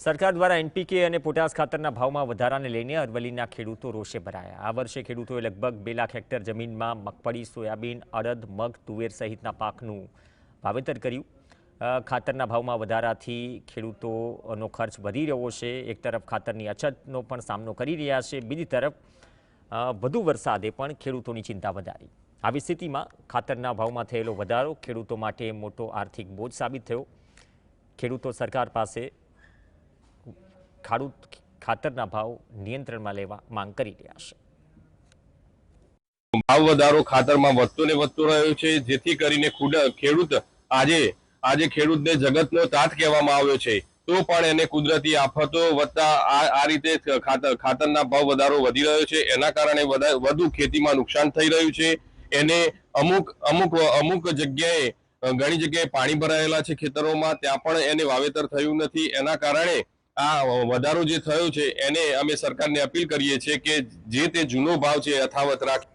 સરકાર દ્વારા એનપીકે અને પોટાશ ખાતરના ભાવમાં વધારાને લઈને અરવલ્લીના ખેડૂતો રોષે ભરાયા. આ વર્ષે ખેડૂતોએ લગભગ બે લાખ હેક્ટર જમીનમાં મગફળી, સોયાબીન, અડદ, મગ, તુવેર સહિતના પાકનું વાવેતર કર્યું. ખાતરના ભાવમાં વધારાથી ખેડૂતોનો ખર્ચ વધી રહ્યો છે. એક તરફ ખાતરની અછતનો પણ સામનો કરી રહ્યા છે. બીજી તરફ વધુ વરસાદે પણ ખેડૂતોની ચિંતા વધારી. આવી સ્થિતિમાં ખાતરના ભાવમાં થયેલો વધારો ખેડૂતો માટે મોટો આર્થિક બોજ સાબિત થયો. ખેડૂતો સરકાર પાસે ખાડૂત ખાતરના ભાવ નિયંત્રણમાં લેવા માંગ કરી રહ્યા છે. ભાવ વધારો ખાતરમાં વધતો ને વધતો રહ્યો છે, જેથી કરીને ખેડૂત આજે આજે ખેડૂતને જગતનો તાત કહેવામાં આવ્યો છે. તો પણ એને કુદરતી આફતો વધતા આ રીતે ખાતર ખાતરના ભાવ વધારો વધી રહ્યો છે. એના કારણે વધા- ખેતીમાં નુકસાન થઈ રહ્યું છે. એને અમુક અમુક અમુક જગ્યાએ ઘણી જગ્યાએ પાણી ભરાયેલા છે ખેતરોમાં, ત્યાં પણ એને વાવેતર થયું નથી. એના કારણે આ વધારો જે થયો છે, એને અમે સરકારને અપીલ કરીએ છીએ કે જે તે જૂનો ભાવ છે, યથાવત રાખે.